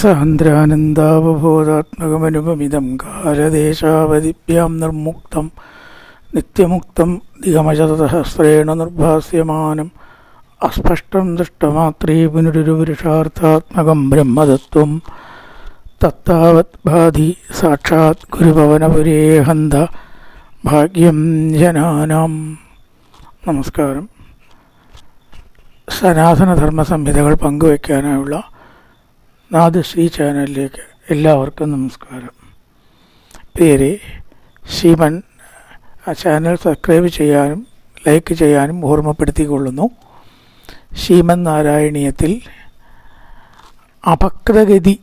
സാന്ദ്രാനന്ദാവബോധാത്മകമനുപമിതം കാലദേശാവധിഭ്യാം നിർമുക്തം നിത്യമുക്തം ദിഗമശതസഹസ്രേണ നിർഭാസ്യമാനം അസ്പഷ്ടം ദൃഷ്ടമാത്രേ പുനരുരുപുരുഷാർത്ഥാത്മകം ബ്രഹ്മതത്വം തത്താവത് ബാധി സാക്ഷാത് ഗുരുഭവനപുരേ ഹന്ത ഭാഗ്യം ജനാനാം. നമസ്കാരം. സനാതനധർമ്മ സംഹിതകൾ പങ്കുവയ്ക്കാനായുള്ള നാദശ്രീ ചാനലിലേക്ക് എല്ലാവർക്കും നമസ്കാരം. പേര് ശിവൻ. ആ ചാനൽ സബ്സ്ക്രൈബ് ചെയ്യാനും ലൈക്ക് ചെയ്യാനും ഓർമ്മപ്പെടുത്തിക്കൊള്ളുന്നു. ശീമൻ നാരായണീയത്തിൽ അപക്രഗതി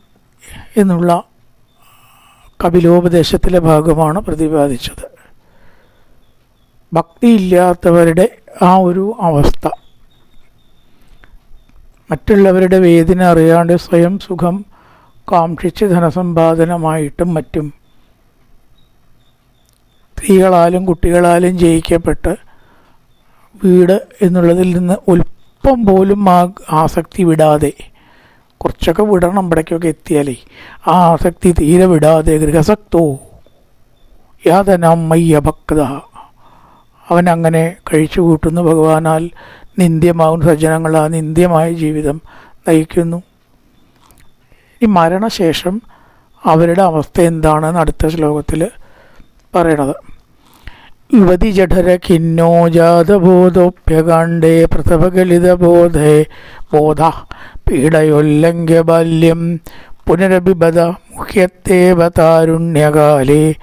എന്നുള്ള കപിലോപദേശത്തിലെ ഭാഗമാണ് പ്രതിപാദിച്ചത്. ഭക്തിയില്ലാത്തവരുടെ ആ ഒരു അവസ്ഥ. മറ്റുള്ളവരുടെ വേദന അറിയാണ്ട് സ്വയം സുഖം കാക്ഷിച്ച് ധനസമ്പാദനമായിട്ടും മറ്റും. സ്ത്രീകളാലും കുട്ടികളാലും ജയിക്കപ്പെട്ട് വീട് എന്നുള്ളതിൽ നിന്ന് ഒൽപ്പം പോലും ആ ആസക്തി വിടാതെ കുറച്ചൊക്കെ വിടണം ഇവിടേക്കൊക്കെ എത്തിയാലേ ആ ആസക്തി തീരെ വിടാതെ ഗൃഹസക്തോ യാതനം മയ്യ ഭക്ത അവൻ അങ്ങനെ കഴിച്ചു കൂട്ടുന്നു ഭഗവാനാൽ നിന്ദ്യമാകുന്ന സജ്ജനങ്ങൾ ആ നിന്ദ്യമായ ജീവിതം നയിക്കുന്നു. ഈ മരണശേഷം അവരുടെ അവസ്ഥ എന്താണെന്ന് അടുത്ത ശ്ലോകത്തിൽ പറയണത്. യുവതി ജഠര കിന്നോ ജാതബോധോപ്യകാണ്ഡേ പ്രസവഗലിതബോധേ ബോധ പീഡയൊല്ലംഘ്യ ബാല്യം പുനരഭിബത മുഹ്യത്തേവതാരുണ്യകാലേ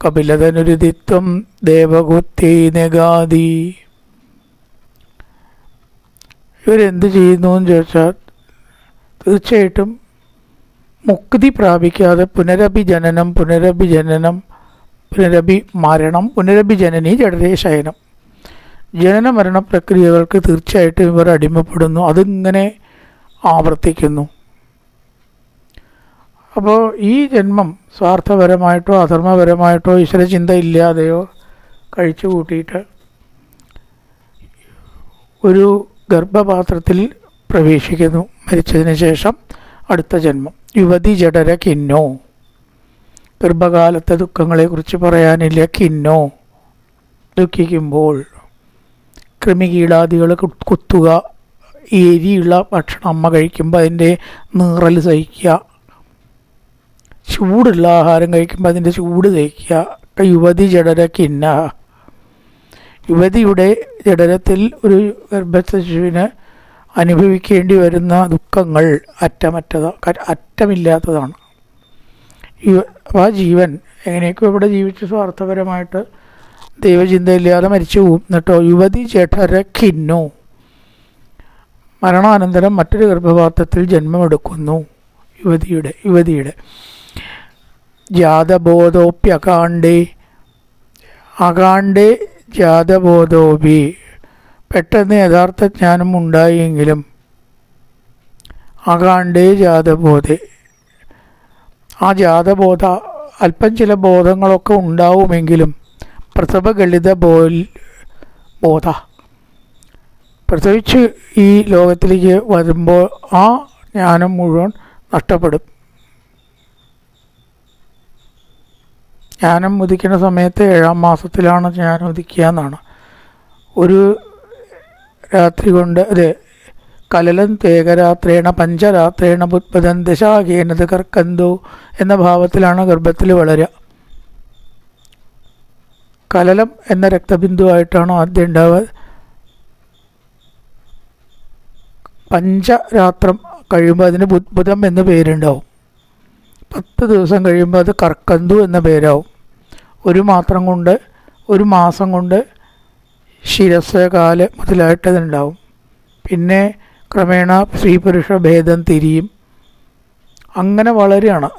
കപിലതനുരുതിത്വം ദേവകുത്തി നെഗാദി. ഇവരെന്ത് ചെയ്യുന്നു എന്ന് ചോദിച്ചാൽ തീർച്ചയായിട്ടും മുക്തി പ്രാപിക്കാതെ പുനരഭിജനനം പുനരഭിജനനം പുനരഭി മരണം പുനരഭിജനനി ജഡരേ ശയനം. ജനന മരണ പ്രക്രിയകൾക്ക് തീർച്ചയായിട്ടും ഇവർ അടിമപ്പെടുന്നു. അതിങ്ങനെ ആവർത്തിക്കുന്നു. അപ്പോൾ ഈ ജന്മം സ്വാർത്ഥപരമായിട്ടോ അധർമ്മപരമായിട്ടോ ഈശ്വരചിന്ത ഇല്ലാതെയോ കഴിച്ചു കൂട്ടിയിട്ട് ഒരു ഗർഭപാത്രത്തിൽ പ്രവേശിക്കുന്നു. മരിച്ചതിന് ശേഷം അടുത്ത ജന്മം. യുവതി ജഡര കിന്നോ. ഗർഭകാലത്തെ ദുഃഖങ്ങളെക്കുറിച്ച് പറയാനില്ല. കിന്നോ. ദുഃഖിക്കുമ്പോൾ കൃമികീടാദികൾ കുത്തുക എരിയുള്ള ഭക്ഷണം അമ്മ കഴിക്കുമ്പോൾ അതിന്റെ നീറൽ സഹിക്കുക. ചൂടുള്ള ആഹാരം കഴിക്കുമ്പോൾ അതിന്റെ ചൂട് സഹിക്കുക. യുവതി ജഡര കിന്ന. യുവതിയുടെ ജഡനത്തിൽ ഒരു ഗർഭസ്ഥ ശിശുവിന് അനുഭവിക്കേണ്ടി വരുന്ന ദുഃഖങ്ങൾ അറ്റമറ്റത അറ്റമില്ലാത്തതാണ്. ആ ജീവൻ എങ്ങനെയൊക്കെ ഇവിടെ ജീവിച്ച് സ്വാർത്ഥപരമായിട്ട് ദൈവചിന്തയില്ലാതെ മരിച്ചു പോവും. എന്നിട്ടോ യുവതി ജഠര ഖിന്നു മരണാനന്തരം മറ്റൊരു ഗർഭപാത്രത്തിൽ ജന്മമെടുക്കുന്നു യുവതിയുടെ യുവതിയുടെ. ജാതബോധോപ്യകാണ്ടേ അകാണ്ടേ ജാതബോധോപി. പെട്ടെന്ന് യഥാർത്ഥ ജ്ഞാനം ഉണ്ടായെങ്കിലും അകാണ്ടേ ജാതബോധെ. ആ ജാതബോധ അല്പം ചില ബോധങ്ങളൊക്കെ ഉണ്ടാവുമെങ്കിലും പ്രസവഗളിത ബോൽ ബോധ. പ്രസവിച്ച് ഈ ലോകത്തിലേക്ക് വരുമ്പോൾ ആ ജ്ഞാനം മുഴുവൻ നഷ്ടപ്പെടും. ജ്ഞാനം ഉദിക്കുന്ന സമയത്ത് ഏഴാം മാസത്തിലാണ് ജ്ഞാനം ഉദിക്കുക എന്നാണ്. ഒരു രാത്രി കൊണ്ട് അതെ കലലം തേകരാത്രേണ പഞ്ചരാത്രേണ ബുദ്ധൻ ദശാകേനത് കർക്കന്തോ എന്ന ഭാവത്തിലാണ് ഗർഭത്തിൽ വളരുക. കലലം എന്ന രക്തബിന്ദുവായിട്ടാണ് ആദ്യം ഉണ്ടാവുക. പഞ്ചരാത്രം കഴിയുമ്പോൾ അതിന് ബുദ്ധം എന്ന പേരുണ്ടാവും. പത്ത് ദിവസം കഴിയുമ്പോൾ അത് കർക്കന്തു എന്ന പേരാവും. ഒരു മാത്രം കൊണ്ട് ഒരു മാസം കൊണ്ട് ശിരസ് കാൽ മുതലായിട്ടതുണ്ടാവും. പിന്നെ ക്രമേണ സ്ത്രീ പുരുഷ ഭേദം തിരിയും. അങ്ങനെ വളരെയാണ്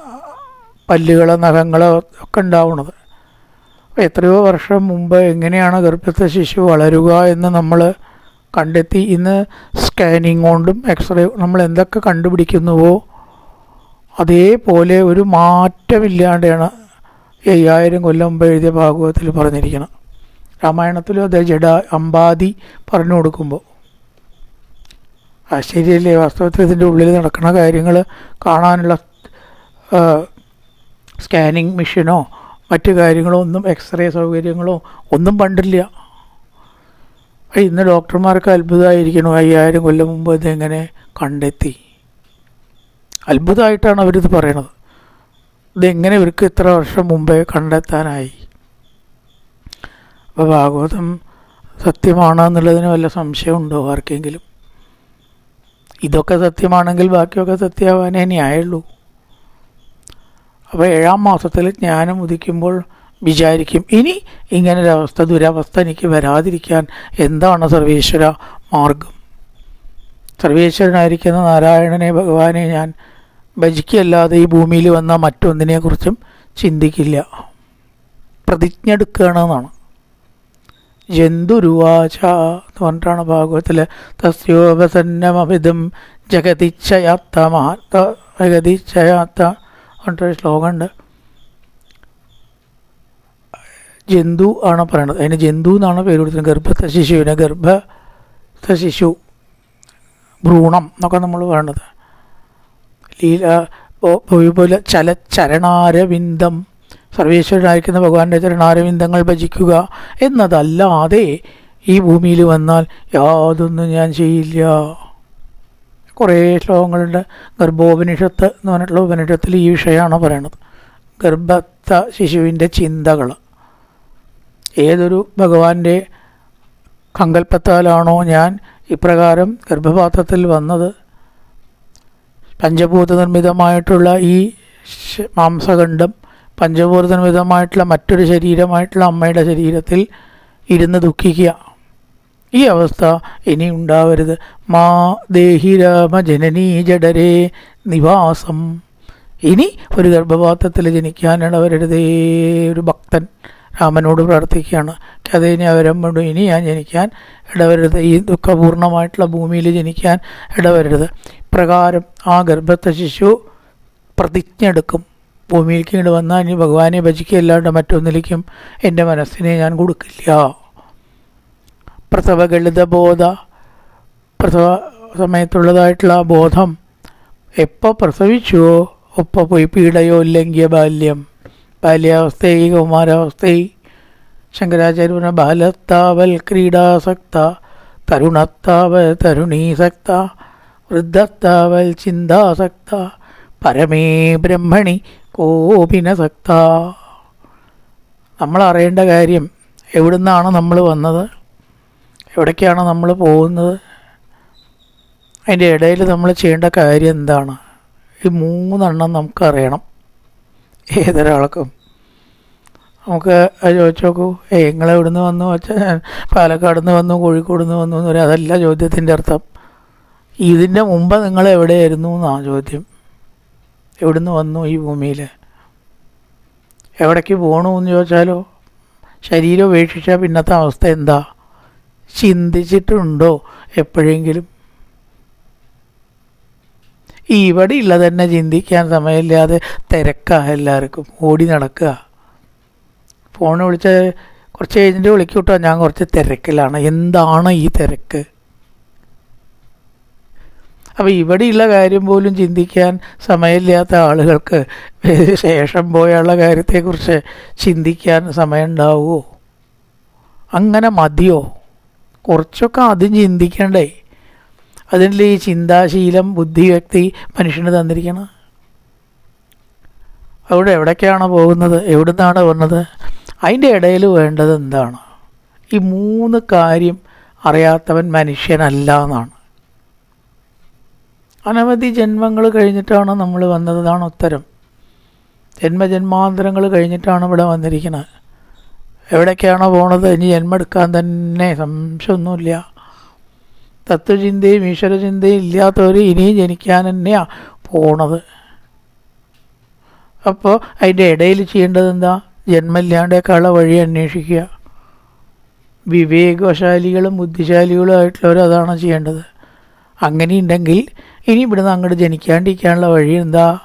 പല്ലുകൾ നഖങ്ങൾ ഒക്കെ ഉണ്ടാവുന്നത്. അപ്പോൾ എത്രയോ വർഷം മുമ്പ് എങ്ങനെയാണ് ഗർഭസ്ഥ ശിശു വളരുക എന്ന് നമ്മൾ കണ്ടെത്തി. ഇന്ന് സ്കാനിങ് കൊണ്ടും എക്സ്റേ നമ്മൾ എന്തൊക്കെ കണ്ടുപിടിക്കുന്നുവോ അതേപോലെ ഒരു മാറ്റമില്ലാണ്ടാണ് അയ്യായിരം കൊല്ലം മുമ്പ് എഴുതിയ ഭാഗവതത്തിൽ പറഞ്ഞിരിക്കണം രാമായണത്തിലും അതേ ജഡ അമ്പാതി പറഞ്ഞു കൊടുക്കുമ്പോൾ. ആശ്ചര്യമല്ലേ വാസ്തവത്തിൽ ഇതിന്റെ ഉള്ളിൽ നടക്കുന്ന കാര്യങ്ങൾ കാണാനുള്ള സ്കാനിങ് മെഷീനോ മറ്റു കാര്യങ്ങളോ ഒന്നും എക്സ്റേ സൗകര്യങ്ങളോ ഒന്നും പണ്ടില്ല. ഇന്ന് ഡോക്ടർമാർക്ക് അത്ഭുതമായിരിക്കണം അയ്യായിരം കൊല്ലം മുമ്പ് ഇതെങ്ങനെ കണ്ടെത്തി? അത്ഭുതമായിട്ടാണ് അവരിത് പറയണത്. ഇതെങ്ങനെ ഇവർക്ക് ഇത്ര വർഷം മുമ്പേ കണ്ടെത്താനായി? അപ്പോൾ ഭാഗവതം സത്യമാണോ എന്നുള്ളതിന് വല്ല സംശയമുണ്ടോ ആർക്കെങ്കിലും? ഇതൊക്കെ സത്യമാണെങ്കിൽ ബാക്കിയൊക്കെ സത്യമാവാനേ ന്യായുള്ളൂ. അപ്പോൾ ഏഴാം മാസത്തിൽ ജ്ഞാനം ഉദിക്കുമ്പോൾ വിചാരിക്കും ഇനി ഇങ്ങനൊരവസ്ഥ ദുരവസ്ഥ എനിക്ക് വരാതിരിക്കാൻ എന്താണ് സർവേശ്വര മാർഗം? സർവേശ്വരനായിരിക്കുന്ന നാരായണനെ ഭഗവാനെ ഞാൻ ഭജിക്കല്ലാതെ ഈ ഭൂമിയിൽ വന്ന മറ്റൊന്നിനെക്കുറിച്ചും ചിന്തിക്കില്ല. പ്രതിജ്ഞ എടുക്കുകയാണെന്നാണ് ജന്തുരുവാച എന്ന് പറഞ്ഞിട്ടാണ് ഭാഗവത്തിൽ തസ്യോപസന്നമഭിതം ജഗതിച്ഛയാത്ത മഹാത്ത ജഗതിച്ഛയാത്ത പറഞ്ഞിട്ടൊരു ശ്ലോകമുണ്ട്. ജന്തു ആണ് പറയണത് അതിന് ജന്തു എന്നാണ് പേര് കൊടുത്തത് ഗർഭസ്ഥ ശിശുവിന് ഗർഭസ്ഥ ശിശു. ഭ്രൂണം എന്നൊക്കെ നമ്മൾ പറയണത്. ലീല പോലെ ചല ചരണാരവിന്ദം സർവേശ്വരനായിരിക്കുന്ന ഭഗവാന്റെ ചരണാരവിന്ദങ്ങൾ ഭജിക്കുക എന്നതല്ലാതെ ഈ ഭൂമിയിൽ വന്നാൽ യാതൊന്നും ഞാൻ ചെയ്യില്ല. കുറേ ശ്ലോകങ്ങളുണ്ട്. ഗർഭോപനിഷത്ത് എന്ന് പറഞ്ഞിട്ടുള്ള ഉപനിഷത്തിൽ ഈ വിഷയമാണ് പറയണത്. ഗർഭത്ത ശിശുവിന്റെ ചിന്തകൾ. ഏതൊരു ഭഗവാന്റെ സങ്കല്പത്താലാണോ ഞാൻ ഇപ്രകാരം ഗർഭപാത്രത്തിൽ വന്നത് പഞ്ചഭൂത നിർമ്മിതമായിട്ടുള്ള ഈ മാംസഖണ്ഡം പഞ്ചഭൂത നിർമ്മിതമായിട്ടുള്ള മറ്റൊരു ശരീരമായിട്ടുള്ള അമ്മയുടെ ശരീരത്തിൽ ഇരുന്ന് ദുഃഖിക്കുക. ഈ അവസ്ഥ ഇനി ഉണ്ടാവരുത്. മാ ദേഹി രാമ ജനനീ ജഡരേ നിവാസം. ഇനി ഒരു ഗർഭപാത്രത്തിൽ ജനിക്കാനിടവരരുതേ ഒരു ഭക്തൻ. രാമനോട് പ്രാർത്ഥിക്കുകയാണ്. കഥയിനി അവരം കൊണ്ടു ഇനി ഞാൻ ജനിക്കാൻ ഇടവരരുത്. ഈ ദുഃഖപൂർണമായിട്ടുള്ള ഭൂമിയിൽ ജനിക്കാൻ ഇടവരരുത്. പ്രകാരം ആ ഗർഭത്തെ ശിശു പ്രതിജ്ഞ എടുക്കും ഭൂമിയിലേക്ക് ഇങ്ങോട്ട് വന്നാൽ ഇനി ഭഗവാനെ ഭജിക്കുകയല്ലാണ്ട് മറ്റൊന്നിലേക്കും എന്റെ മനസ്സിനെ ഞാൻ കൊടുക്കില്ല. പ്രസവ ഗളിതബോധ പ്രസവ സമയത്തുള്ളതായിട്ടുള്ള ബോധം എപ്പോൾ പ്രസവിച്ചുവോ ഒപ്പം പോയി പീഡയോ ഇല്ലെങ്കിൽ ബാല്യം? ബാല്യാവസ്ഥയെ കൗമാരാവസ്ഥയെ ശങ്കരാചാര്യ പറഞ്ഞ ബാലത്താവൽ ക്രീഡാസക്ത തരുണത്താവൽ തരുണീസക്ത വൃദ്ധത്താവൽ ചിന്താസക്ത പരമേ ബ്രഹ്മണി കോപിനസക്ത നമ്മൾ അറിയേണ്ട കാര്യം എവിടുന്നാണ് നമ്മൾ വന്നത്? എവിടേക്കാണ് നമ്മൾ പോകുന്നത്? അതിന്റെ ഇടയിൽ നമ്മൾ ചെയ്യേണ്ട കാര്യം എന്താണ്? ഈ മൂന്നെണ്ണം നമുക്കറിയണം ഏതൊരാൾക്കും നമുക്ക് ചോദിച്ചു നോക്കൂ. ഏ നിങ്ങൾ നിന്ന് വന്നു? വെച്ചാൽ പാലക്കാട് നിന്ന് വന്നു കോഴിക്കോട് നിന്ന് വന്നു എന്ന് പറയാം. അതല്ല ചോദ്യത്തിന്റെ അർത്ഥം. ഇതിന്റെ മുമ്പ് നിങ്ങൾ എവിടെയായിരുന്നു എന്നാണ് ചോദ്യം. എവിടുന്ന് വന്നു ഈ ഭൂമിയിൽ? എവിടേക്ക് പോകണു എന്ന് ചോദിച്ചാലോ? ശരീരം ഉപേക്ഷിച്ചാൽ പിന്നത്തെ അവസ്ഥ എന്താ? ചിന്തിച്ചിട്ടുണ്ടോ എപ്പോഴെങ്കിലും? ഇവിടെ ഉള്ളത് തന്നെ ചിന്തിക്കാൻ സമയമില്ലാതെ തിരക്കാണ് എല്ലാവർക്കും. ഓടി നടക്കുക. ഫോൺ വിളിച്ച കുറച്ച് കഴിഞ്ഞിട്ട് വിളിക്കൂട്ടോ ഞാൻ കുറച്ച് തിരക്കിലാണ്. എന്താണ് ഈ തിരക്ക്? അപ്പോൾ ഇവിടെയുള്ള കാര്യം പോലും ചിന്തിക്കാൻ സമയമില്ലാത്ത ആളുകൾക്ക് ശേഷം പോയുള്ള കാര്യത്തെക്കുറിച്ച് ചിന്തിക്കാൻ സമയമുണ്ടാവുമോ? അങ്ങനെ മതിയോ? കുറച്ചൊക്കെ അതും ചിന്തിക്കണ്ടേ? അതിന്റെ ഈ ചിന്താശീലം ബുദ്ധിവ്യക്തി മനുഷ്യന് തന്നിരിക്കണം. അവിടെ എവിടേക്കാണ് പോകുന്നത് എവിടുന്നാണ് വന്നത് അതിന്റെ ഇടയിൽ വേണ്ടത് എന്താണ്? ഈ മൂന്ന് കാര്യം അറിയാത്തവൻ മനുഷ്യനല്ല എന്നാണ്. അനവധി ജന്മങ്ങൾ കഴിഞ്ഞിട്ടാണ് നമ്മൾ വന്നതാണ് ഉത്തരം. ജന്മജന്മാന്തരങ്ങൾ കഴിഞ്ഞിട്ടാണ് ഇവിടെ വന്നിരിക്കുന്നത്. എവിടേക്കാണോ പോണത് ഇനി ജന്മെടുക്കാൻ തന്നെ സംശയമൊന്നുമില്ല. തത്വചിന്തയും ഈശ്വരചിന്തയും ഇല്ലാത്തവർ ഇനിയും ജനിക്കാൻ തന്നെയാണ് പോണത്. അപ്പോൾ അതിന്റെ ഇടയിൽ ചെയ്യേണ്ടത് എന്താ? ജന്മമില്ലാണ്ടേക്കാളുള്ള വഴി അന്വേഷിക്കുക. വിവേകശാലികളും ബുദ്ധിശാലികളും ആയിട്ടുള്ളവർ അതാണ് ചെയ്യേണ്ടത്. അങ്ങനെയുണ്ടെങ്കിൽ ഇനി ഇവിടുന്ന് അങ്ങോട്ട് ജനിക്കാണ്ടിരിക്കാനുള്ള വഴി എന്താ?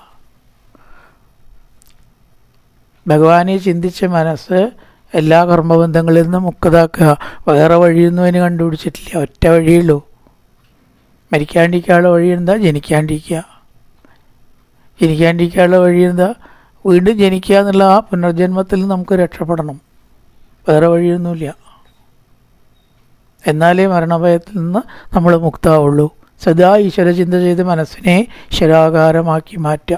ഭഗവാനെ ചിന്തിച്ച മനസ്സ് എല്ലാ കർമ്മബന്ധങ്ങളിൽ നിന്നും മുക്തതാക്കുക. വേറെ വഴിയൊന്നും അതിന് കണ്ടുപിടിച്ചിട്ടില്ല. ഒറ്റ വഴിയുള്ളൂ മരിക്കാണ്ടിരിക്കാനുള്ള വഴി എന്താ ജനിക്കാണ്ടിരിക്കുക. ജനിക്കാണ്ടിരിക്കാനുള്ള വഴി എന്താ വീണ്ടും ജനിക്കുക എന്നുള്ള ആ പുനർജന്മത്തിൽ നമുക്ക് രക്ഷപ്പെടണം. വേറെ വഴിയൊന്നുമില്ല. എന്നാലേ മരണഭയത്തിൽ നിന്ന് നമ്മൾ മുക്താവുള്ളൂ. സദാ ഈശ്വര ചിന്ത ചെയ്ത് മനസ്സിനെ ശരാകാരമാക്കി മാറ്റുക.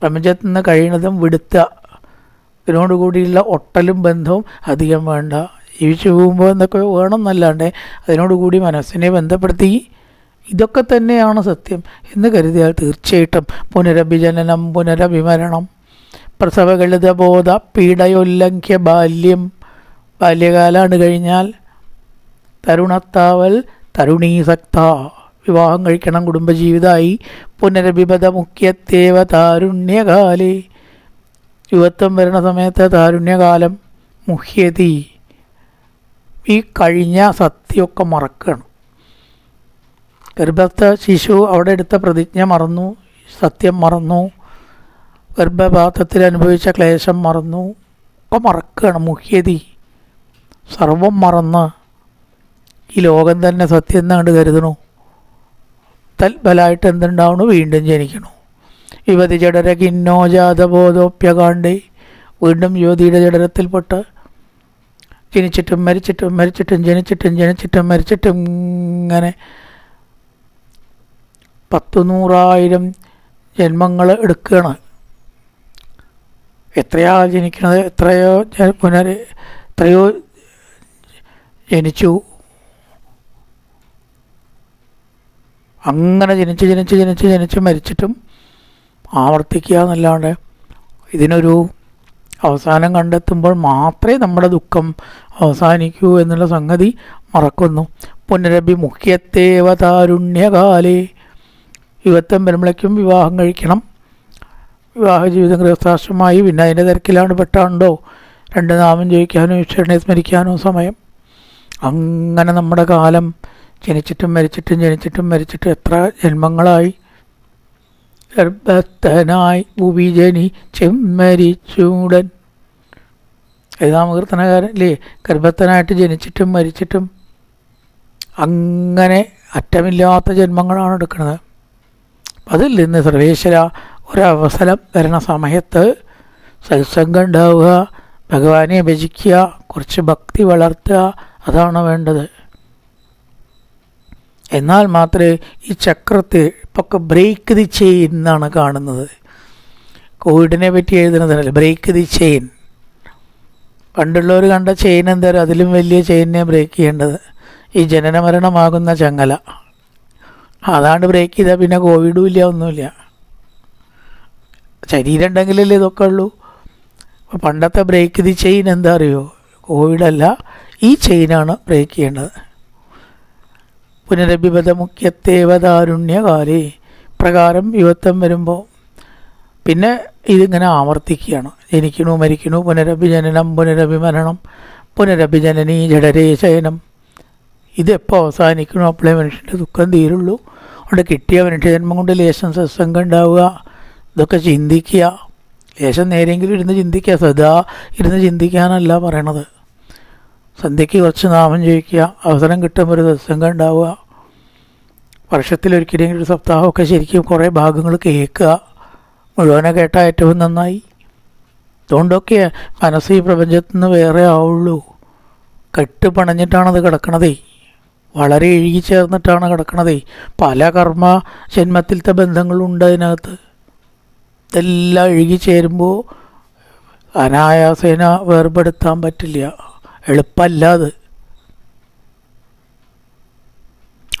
പ്രപഞ്ചത്തിൽ നിന്ന് കഴിയുന്നതും വിടുത്തുക ഇതിനോടുകൂടിയുള്ള ഒട്ടലും ബന്ധവും അധികം വേണ്ട. ജീവിച്ചു പോകുമ്പോൾ എന്നൊക്കെ വേണം എന്നല്ലാണ്ട് അതിനോടുകൂടി മനസ്സിനെ ബന്ധപ്പെടുത്തി ഇതൊക്കെ തന്നെയാണ് സത്യം എന്ന് കരുതിയാൽ തീർച്ചയായിട്ടും പുനരഭിജനനം പുനരഭിമരണം പ്രസവകളിത ബോധ പീഡയോല്ലംഘ്യ ബാല്യം ബാല്യകാലാണ് കഴിഞ്ഞാൽ തരുണത്താവൽ തരുണീസക്ത. വിവാഹം കഴിക്കണം കുടുംബജീവിതമായി പുനരഭിപത മുഖ്യത്തേവ താരുണ്യകാലേ. യുവത്വം വരുന്ന സമയത്ത് താരുണ്യകാലം മുഹ്യതി ഈ കഴിഞ്ഞ സത്യമൊക്കെ മറക്കണം. ഗർഭസ്ഥ ശിശു അവിടെ എടുത്ത പ്രതിജ്ഞ മറന്നു സത്യം മറന്നു ഗർഭപാത്രത്തിൽ അനുഭവിച്ച ക്ലേശം മറന്നു ഒക്കെ മറക്കുകയാണ് മുഹ്യതി. സർവം മറന്ന് ഈ ലോകം തന്നെ സത്യം എന്നാണ്ട് കരുതണു. തൽബലായിട്ട് എന്തുണ്ടാവണു? വീണ്ടും ജനിക്കണു. യുവതി ജഡര കിന്നോ ജാതബോധോപ്യകാണ്ടേ വീണ്ടും യുവതിയുടെ ജഡരത്തിൽപ്പെട്ട് ജനിച്ചിട്ടും മരിച്ചിട്ടും മരിച്ചിട്ടും ജനിച്ചിട്ടും ജനിച്ചിട്ടും മരിച്ചിട്ടും ഇങ്ങനെ പത്തു നൂറായിരം ജന്മങ്ങൾ എടുക്കുകയാണ് എത്രയാ ജനിക്കണത്? എത്രയോ പുനർ എത്രയോ ജനിച്ചു. അങ്ങനെ ജനിച്ച് ജനിച്ച് ജനിച്ച് ജനിച്ച് മരിച്ചിട്ടും ആവർത്തിക്കുക എന്നല്ലാണ്ട് ഇതിനൊരു അവസാനം കണ്ടെത്തുമ്പോൾ മാത്രമേ നമ്മുടെ ദുഃഖം അവസാനിക്കൂ എന്നുള്ള സംഗതി മറക്കുന്നു. പുനരഭിമുഖ്യത്തേവ താരുണ്യകാലേ യുവത്വം വരുമ്പോഴേക്കും വിവാഹം കഴിക്കണം. വിവാഹ ജീവിതം ഗൃഹസ്ഥാശ്രമമായി. പിന്നെ അതിന്റെ തിരക്കിലാണ് പെട്ടാണ്ടോ? രണ്ട് നാമം ജയിക്കാനോ ഈശ്വരനെ സ്മരിക്കാനോ സമയം. അങ്ങനെ നമ്മുടെ കാലം ജനിച്ചിട്ടും മരിച്ചിട്ടും ജനിച്ചിട്ടും മരിച്ചിട്ടും എത്ര ജന്മങ്ങളായി? ഗർഭസ്ഥനായി ഭുവിജനി ചെമ്മരിച്ചൂടൻ. ഏതാം ഏതാമകീർത്തനകാരൻ അല്ലേ ഗർഭസ്ഥനായിട്ട് ജനിച്ചിട്ടും മരിച്ചിട്ടും. അങ്ങനെ അറ്റമില്ലാത്ത ജന്മങ്ങളാണ് എടുക്കുന്നത്. അതിൽ നിന്ന് സർവേശ്വര ഒരവസരം വരണ സമയത്ത് സത്സംഗം ഉണ്ടാവുക ഭഗവാനെ ഭജിക്കുക കുറച്ച് ഭക്തി വളർത്തുക അതാണ് വേണ്ടത്. എന്നാൽ മാത്രമേ ഈ ചക്രത്തെ ഇപ്പൊക്കെ ബ്രേക്ക് ദി ചെയിൻ എന്നാണ് കാണുന്നത്. കോവിഡിനെ പറ്റി എഴുതുന്നതല്ല ബ്രേക്ക് ദി ചെയിൻ പണ്ടുള്ളവർ കണ്ട ചെയിൻ എന്തായാലും അതിലും വലിയ ചെയിനെ ബ്രേക്ക് ചെയ്യേണ്ടത്. ഈ ജനനമരണമാകുന്ന ചങ്ങല. അതാണ്ട് ബ്രേക്ക് ചെയ്താൽ പിന്നെ കോവിഡും ഇല്ല ഒന്നുമില്ല ശരീരം ഉണ്ടെങ്കിലല്ലേ ഇതൊക്കെ ഉള്ളൂ. അപ്പോൾ പണ്ടത്തെ ബ്രേക്ക് ദി ചെയിൻ എന്താ അറിയോ? കോവിഡല്ല ഈ ചെയിനാണ് ബ്രേക്ക് ചെയ്യേണ്ടത്. പുനരഭിപത മുഖ്യത്തേവതാരുണ്യകാലേ പ്രകാരം യുവത്വം വരുമ്പോൾ പിന്നെ ഇതിങ്ങനെ ആവർത്തിക്കുകയാണ്. ജനിക്കണു മരിക്കണു പുനരഭിജനനം പുനരഭിമരണം പുനരഭിജനനീ ജഡരേ ശയനം. ഇതെപ്പോൾ അവസാനിക്കണോ? അപ്പോഴേ മനുഷ്യന്റെ ദുഃഖം തീരുള്ളൂ. അവിടെ കിട്ടിയ മനുഷ്യജന്മം കൊണ്ട് ലേശം സത്സംഗം ഉണ്ടാവുക ഇതൊക്കെ ചിന്തിക്കുക. ലേശം നേരെങ്കിലും ഇരുന്ന് ചിന്തിക്കുക സദാ ഇരുന്ന് ചിന്തിക്കാനല്ല പറയണത്. സന്ധ്യയ്ക്ക് കുറച്ച് നാമം ചോദിക്കുക അവസരം കിട്ടുമ്പോൾ ഒരു സത്സംഗം ഉണ്ടാവുക. വർഷത്തിലൊരിക്കലെങ്കിലും ഒരു സപ്താഹമൊക്കെ ശരിക്കും കുറേ ഭാഗങ്ങൾ കേൾക്കുക. മുഴുവനെ കേട്ടാൽ ഏറ്റവും നന്നായി. അതുകൊണ്ടൊക്കെ മനസ്സ് ഈ പ്രപഞ്ചത്തിൽ നിന്ന് വേറെ ആവുള്ളൂ. കെട്ട് പണഞ്ഞിട്ടാണത് കിടക്കണതേ. വളരെ എഴുകി ചേർന്നിട്ടാണ് കിടക്കണതേ. പല കർമ്മ ജന്മത്തിലത്തെ ബന്ധങ്ങളുണ്ട് അതിനകത്ത്. ഇതെല്ലാം എഴുകി ചേരുമ്പോൾ അനായാസേന വേർപെടുത്താൻ പറ്റില്ല. എളുപ്പമല്ല അത്.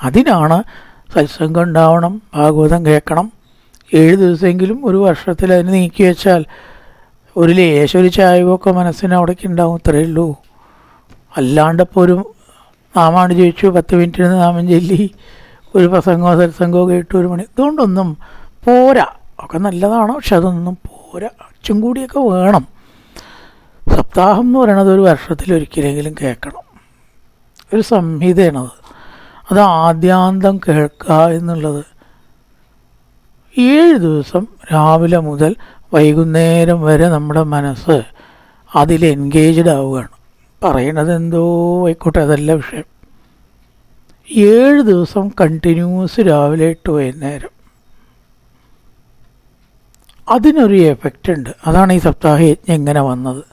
അതിനാണ് സത്സംഗം ഉണ്ടാവണം ഭാഗവതം കേൾക്കണം. ഏഴ് ദിവസമെങ്കിലും ഒരു വർഷത്തിൽ അതിന് നീക്കി വെച്ചാൽ ഒരു ലേശം ഒരു ചായവൊക്കെ മനസ്സിന് അവിടേക്ക് ഉണ്ടാവും ഇത്രയേ ഉള്ളൂ. അല്ലാണ്ടപ്പോൾ ഒരു നാമാണ് ചോദിച്ചു പത്ത് മിനിറ്റിന് നാമം ചൊല്ലി ഒരു പ്രസംഗമോ സത്സംഗമോ കേട്ടു ഒരു മണി ഇതുകൊണ്ടൊന്നും പോരാ. ഒക്കെ നല്ലതാണ് പക്ഷെ അതൊന്നും പോരാ. അച്ചും കൂടിയൊക്കെ വേണം. സപ്താഹം എന്ന് പറയണത് ഒരു വർഷത്തിൽ ഒരിക്കലെങ്കിലും കേൾക്കണം. ഒരു സംഹിതയാണത് അത്. ആദ്യാന്തം കേൾക്കുക എന്നുള്ളത്. ഏഴ് ദിവസം രാവിലെ മുതൽ വൈകുന്നേരം വരെ നമ്മുടെ മനസ്സ് അതിൽ എൻഗേജ്ഡ് ആവുകയാണ്. പറയണത് എന്തോ ആയിക്കോട്ടെ അതല്ല വിഷയം. ഏഴ് ദിവസം കണ്ടിന്യൂസ് രാവിലെ എട്ട് വൈകുന്നേരം. അതിനൊരു എഫക്റ്റ് ഉണ്ട്. അതാണ് ഈ സപ്താഹ യജ്ഞം എങ്ങനെ വന്നത്.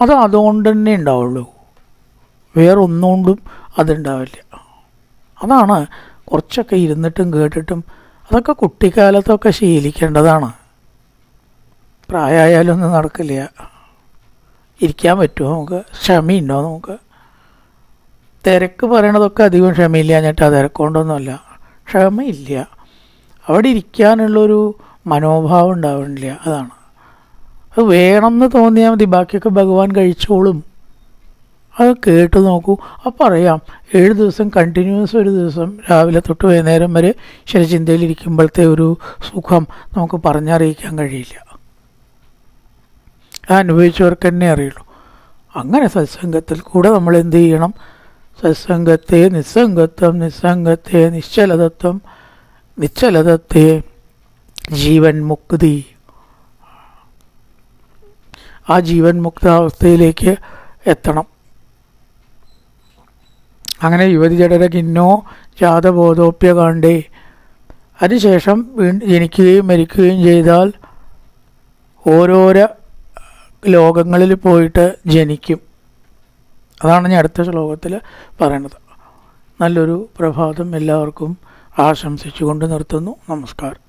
അത് അതുകൊണ്ട് തന്നെ ഉണ്ടാവുള്ളൂ. വേറെ ഒന്നുകൊണ്ടും അതുണ്ടാവില്ല. അതാണ് കുറച്ചൊക്കെ ഇരുന്നിട്ടും കേട്ടിട്ടും അതൊക്കെ കുട്ടിക്കാലത്തൊക്കെ ശീലിക്കേണ്ടതാണ്. പ്രായമായാലൊന്നും നടക്കില്ല. ഇരിക്കാൻ പറ്റുമോ നമുക്ക്? ക്ഷമയുണ്ടോ നമുക്ക്? തിരക്ക് പറയണതൊക്കെ അധികം ക്ഷമയില്ല എന്നിട്ട് ആ തിരക്കൊണ്ടൊന്നുമല്ല. ക്ഷമയില്ല. അവിടെ ഇരിക്കാനുള്ളൊരു മനോഭാവം ഉണ്ടാവണില്ല അതാണ്. അത് വേണമെന്ന് തോന്നിയാൽ മതി ബാക്കിയൊക്കെ ഭഗവാൻ കഴിച്ചോളും. അത് കേട്ട് നോക്കൂ. അപ്പം അറിയാം ഏഴ് ദിവസം കണ്ടിന്യൂസ് ഒരു ദിവസം രാവിലെ തൊട്ട് വൈകുന്നേരം വരെ ശരി ചിന്തയിലിരിക്കുമ്പോഴത്തെ ഒരു സുഖം നമുക്ക് പറഞ്ഞറിയിക്കാൻ കഴിയില്ല. അനുഭവിച്ചവർക്ക് തന്നെ അറിയുള്ളൂ. അങ്ങനെ സത്സംഗത്തിൽ കൂടെ നമ്മൾ എന്ത് ചെയ്യണം? സത്സംഗത്തെ നിസ്സംഗത്വം നിസ്സംഗത്തെ നിശ്ചലതത്വം നിശ്ചലതത്തെ ജീവൻ മുക്തി. ആ ജീവൻ മുക്താവസ്ഥയിലേക്ക് എത്തണം. അങ്ങനെ യുവതി ജഡര കിന്നോ ജാതബോധോപ്യ കാണ്ടേ അതിനുശേഷം ജനിക്കുകയും മരിക്കുകയും ചെയ്താൽ ഓരോരോ ലോകങ്ങളിൽ പോയിട്ട് ജനിക്കും. അതാണ് ഞാൻ അടുത്ത ശ്ലോകത്തിൽ പറയണത്. നല്ലൊരു പ്രഭാതം എല്ലാവർക്കും ആശംസിച്ചുകൊണ്ട് നിർത്തുന്നു. നമസ്കാരം.